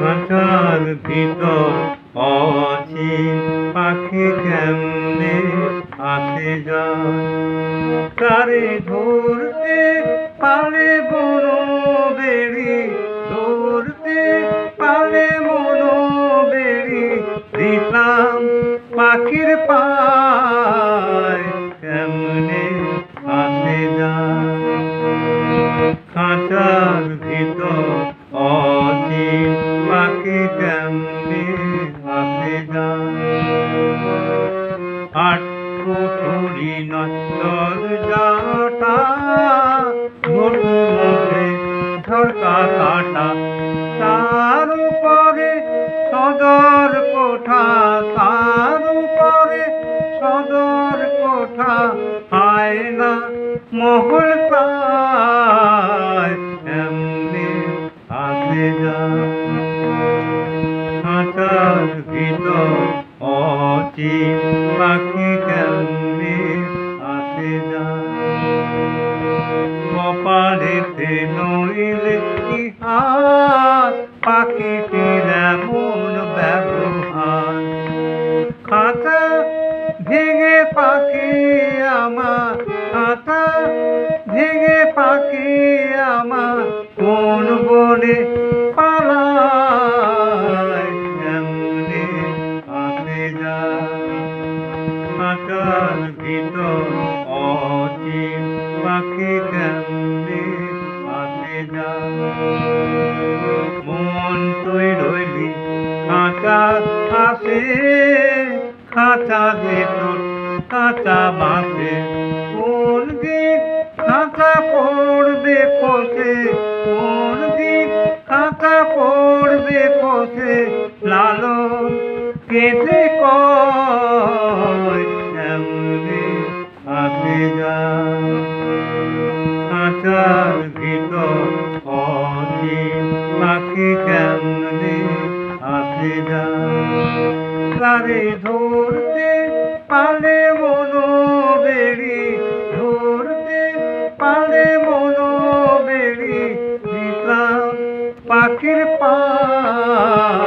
মাথার ভিতর অচিন পাখি কেমনে আসে যায়? তারে ধরতে পারে বনো বেড়ি ধরতে পারে মনো বেড়ি দিতাম পাখির পায়। না মহল প্রায় এমনি আসে যায় খাঁচার ভিতর অচিন পাখি কেমনে আসে যায় কপালেতে নইলে হাত পাখিটির এমন ব্যবহার। খাতা ভেঙে পাখি আমার বনে পালায় কেমনে আসে যায় খাতার ভিতর পাখি কেমনে আসে যায়? মন তুই রইলি খাঁচা আসে খাঁচা ভেতর, কাঁচা বাসে কোন দিন খাঁচা পড়বে খাঁচা? পড়বে খসে লালন। কেটে কয় এমনি আসে খাঁচার ভিতর অচিন পাখি কেমনে আসে যা। তারে ধরতে পারে পাখির পায়